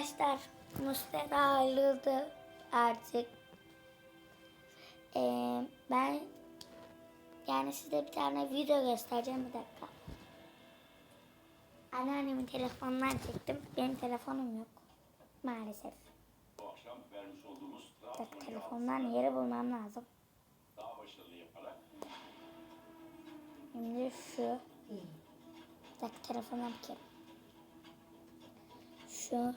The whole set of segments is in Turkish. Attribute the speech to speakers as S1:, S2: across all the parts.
S1: Arkadaşlar Mustafa ayrıldı artık. Ee, ben yani size bir tane video göstereceğim bir dakika. Anneannemin telefonundan çektim. Benim telefonum yok. Maalesef.
S2: Bu akşam vermiş olduğumuz
S1: dakika, telefondan yeri bulmam lazım.
S2: daha başarılı yaparak
S1: Şimdi şu. Bir dakika telefona bakayım. Şu.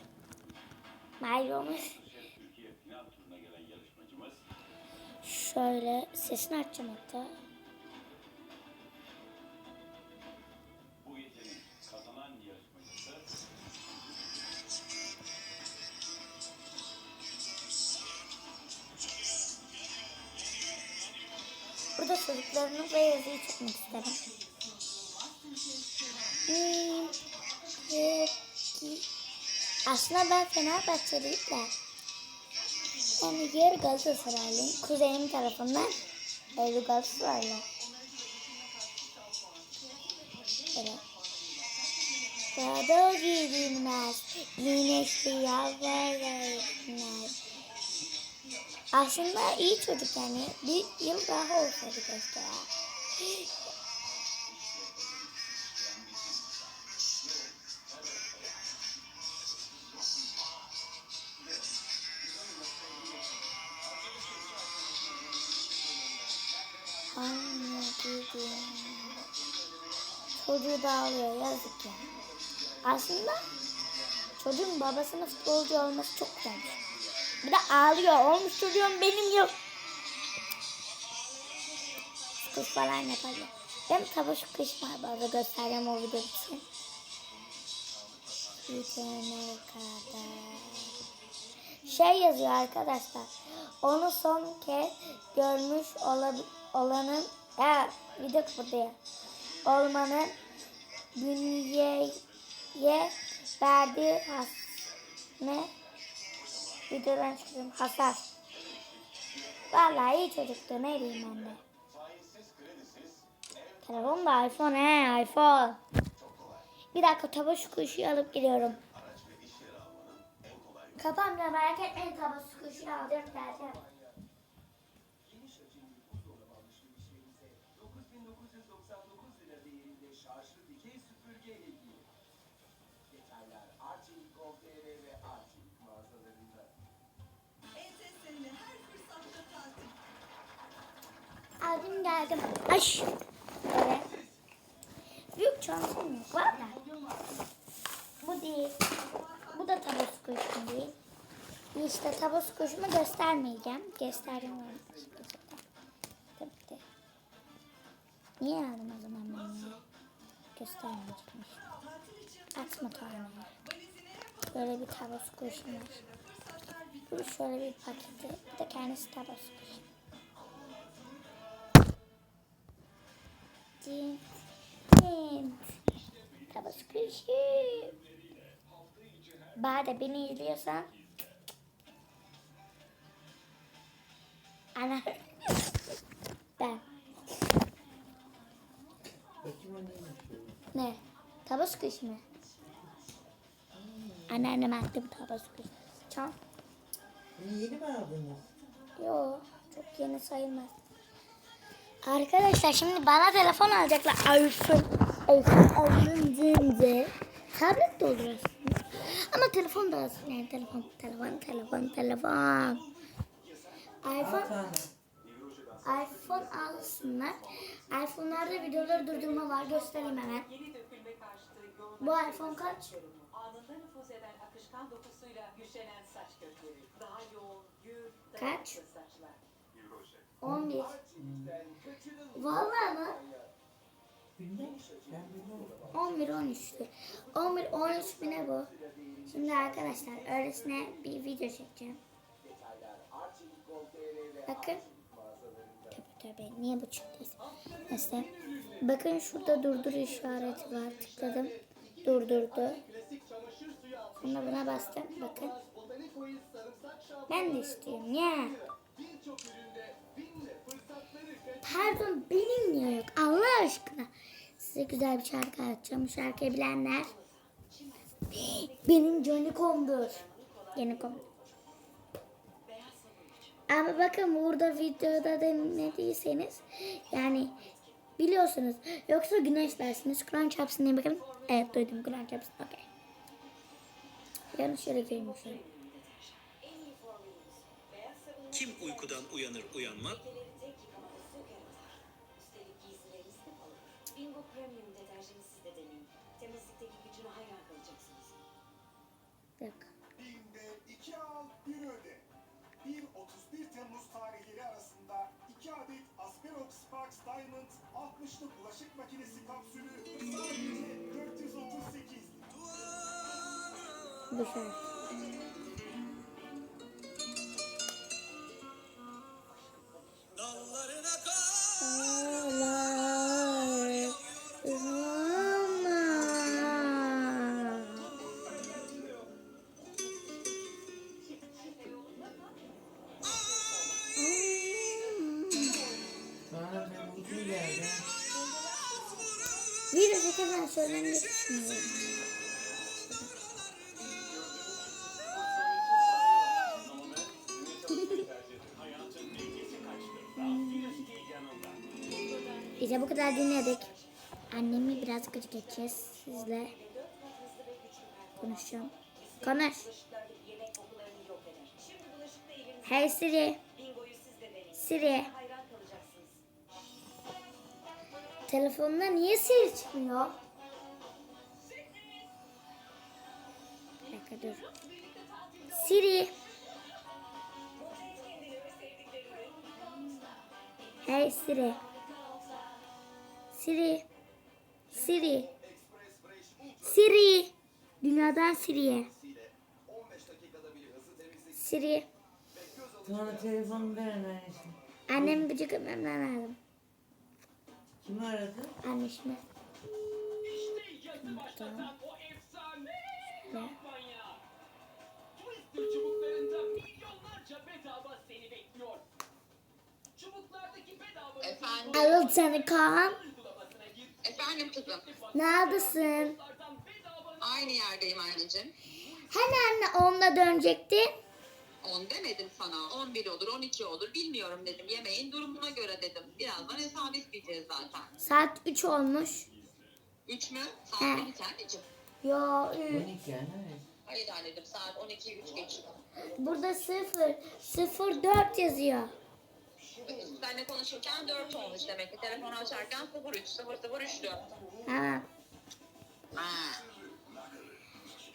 S1: Mayromuz. Şöyle sesini açacağım hatta. Burada çocuklarını ve yazıyı çekmek isterim. Aslında ben Fenerbahçeliyim de. Yani yarı Galatasaraylıyım. Kuzenim tarafından. Evli Galatasaraylı. Böyle. Dağda gidilmez. Güneşli yalvarırlar. Aslında iyi çocuk yani. Bir yıl daha olsaydı keşke. Anladım. Çocuğu da ağlıyor yazık ya. Aslında çocuğun babasının futbolcu olması çok güzel. Bir de ağlıyor. Olmuş çocuğum benim yok. Kız falan yapacak. Ben tabaş kış var bazı göstereceğim o video için. Bitene kadar. Şey yazıyor arkadaşlar. Onu son kez görmüş olab- olanın ya video kapatıyor. Olmanın bünyeye verdiği has ne videodan çıkıyorum hasar. Vallahi iyi çocuktu ne diyeyim ben de. Telefon da iPhone he iPhone. Bir dakika tabaş kuşu alıp gidiyorum. Kafamda merak etmeyin tabaş kuşu alacağım geleceğim. Aldım geldim. Aş. Böyle. Büyük çantam yok var da. Bu değil. Bu da tabus kuşum değil. İşte tabus kuşumu göstermeyeceğim. Göstereceğim onu. Niye aldım o zaman ben ya? Göstermeyecekmiş. Atma tane. Böyle bir tabus kuşum var. Bu şöyle bir paketi. Bir de kendisi tabus kuşu. Cint. Cint. Tabus kuşu. Bade beni izliyorsan Ana ben ne tabus kuş mu? Anneannem attı bu tabus kuş. Çal.
S3: Yeni mi aldınız?
S1: Yo çok yeni sayılmaz. Arkadaşlar şimdi bana telefon alacaklar. iPhone. iPhone alınca tablet de olur aslında. Ama telefon da alsın yani telefon, telefon, telefon, telefon. İPhone, iPhone alsınlar. iPhone'larda videoları durdurma var. Göstereyim hemen. Bu iPhone kaç? Kaç?
S4: dayanıklı saçlar.
S1: 11. Vallahi mı?
S3: Bilmem. Ben bilmem.
S1: 11 13'tü. 11 13 mi ne bu? Şimdi arkadaşlar öylesine bir video çekeceğim. Bakın. Tövbe tövbe niye bu çıktıysa. Neyse. Bakın şurada durdur işareti var. Tıkladım. Durdurdu. Sonra buna bastım. Bakın. Ben de istiyorum ya.
S5: fırsatları
S1: Pardon benim niye yok Allah aşkına. Size güzel bir şarkı açacağım. Bu şarkıyı bilenler Benim Johnnycom'dur. Johnnycom. Ama bakın burada videoda dinlediyseniz yani biliyorsunuz. Yoksa güneş dersiniz. Kur'an çarpsın diye bakın. Evet duydum Kur'an çarpsın. Okey. Yanlış yere girmişim.
S6: Kim uykudan uyanır
S7: Üstelik giysileriniz de pahalı. Bingo Premium deterjanı siz de deneyin. Temizlikteki gücüne hayran kalacaksınız.
S1: Bir dakika.
S8: Binde 2 al 1 öde. 1-31 Temmuz tarihleri arasında 2 adet Asperox Sparks Diamond 60'lı bulaşık makinesi kapsülü sadece 438
S1: Bu şey. Söylemeyi düşünüyorum. İşte bu kadar dinledik. Annemi biraz gıcık geçeceğiz sizle. Konuşacağım. Konuş. Hey Siri. Siri. Telefonda niye Siri çıkmıyor? Siri. Hey Siri. Siri. Siri. Siri. Dünyadan Siri'ye.
S5: 15 dakikada bir hızlı temizlik
S1: Siri.
S3: Sonra telefonu ver anneciğim.
S1: Annemi gıcık etmem lazım.
S3: Kimi aradı?
S1: Annişime.
S2: İşte yazı başlatan o efsane kampanya. Twister çubuklarında milyonlarca bedava seni bekliyor. Çubuklardaki bedava
S9: Efendim,
S1: Alın seni Kaan.
S9: efendim kızım.
S1: Neredesin?
S9: Aynı yerdeyim anneciğim.
S1: Hani anne onunla dönecektin?
S9: 10 demedim sana. 11 olur, 12 olur. Bilmiyorum dedim. Yemeğin durumuna göre dedim. Birazdan hesabı isteyeceğiz zaten.
S1: Saat 3 olmuş.
S9: 3 mü?
S1: He.
S9: Saat 12 anneciğim.
S1: Yo 3.
S3: 12 yani.
S9: Hayır anneciğim saat 12 3 geçiyor.
S1: Burada 0. 0 4 yazıyor.
S9: Seninle konuşurken 4 olmuş demek ki. Telefonu açarken 03 003'tü.
S1: Tamam.
S9: Ha.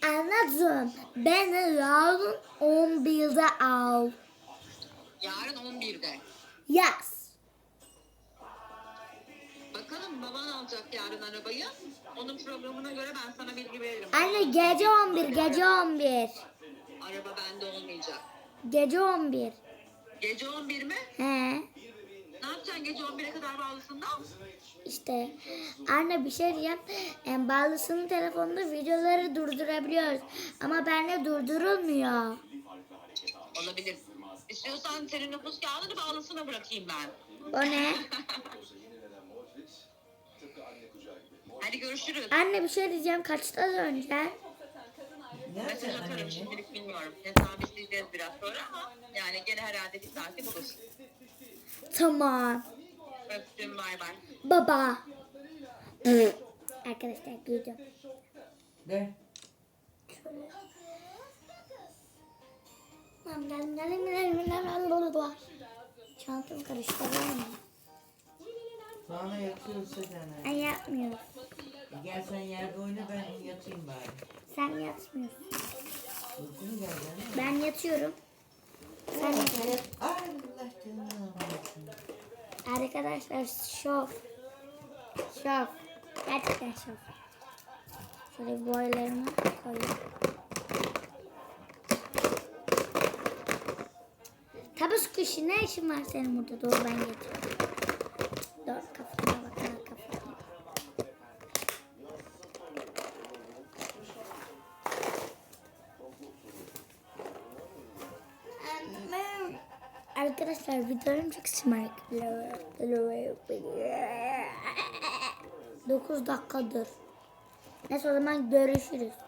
S1: Anladım. Beni yarın 11'de al.
S9: Yarın 11'de.
S1: Yes.
S9: Yarın arabayı. Onun programına göre ben sana bilgi veririm.
S1: Anne gece 11. Gece 11.
S9: Araba bende olmayacak.
S1: Gece 11.
S9: Gece 11 mi?
S1: He.
S9: Ne yapacaksın gece 11'e kadar bağlısında?
S1: İşte anne bir şey diyeceğim. En bağlısının telefonunda videoları durdurabiliyoruz. Ama bende durdurulmuyor.
S9: Olabilir. İstiyorsan senin nüfus kağıdını bağlısına bırakayım ben.
S1: O ne?
S9: Hadi görüşürüz.
S1: Anne bir şey diyeceğim. Kaçta döneceksin?
S3: Nerede
S9: Mesaj atarım
S3: anne?
S9: şimdilik bilmiyorum. Hesabı isteyeceğiz biraz sonra ama yani gene herhalde bir saati bulur.
S1: Tamam.
S9: Öptüm bay bay.
S1: Baba. Arkadaşlar giydim.
S3: Ver.
S1: Çantam karıştı var mı?
S3: Sonra yatıyorsa.
S1: Ben yatmıyorum.
S3: Gel sen yerde oyna ben yatayım bari.
S1: Sen yatmıyorsun.
S3: Uykun geldi anne.
S1: Ben yatıyorum. Sen yat.
S3: Allah canını almasın.
S1: Arkadaşlar şov. Şov. Gerçekten şov. Şöyle boylarımı koyayım. Tabus kuşu ne işin var senin burada? Doğru ben getiriyorum. Dur kafana bak. ha, kafana. Arkadaşlar videom çok şımarık. 9 dakikadır. Neyse o zaman görüşürüz.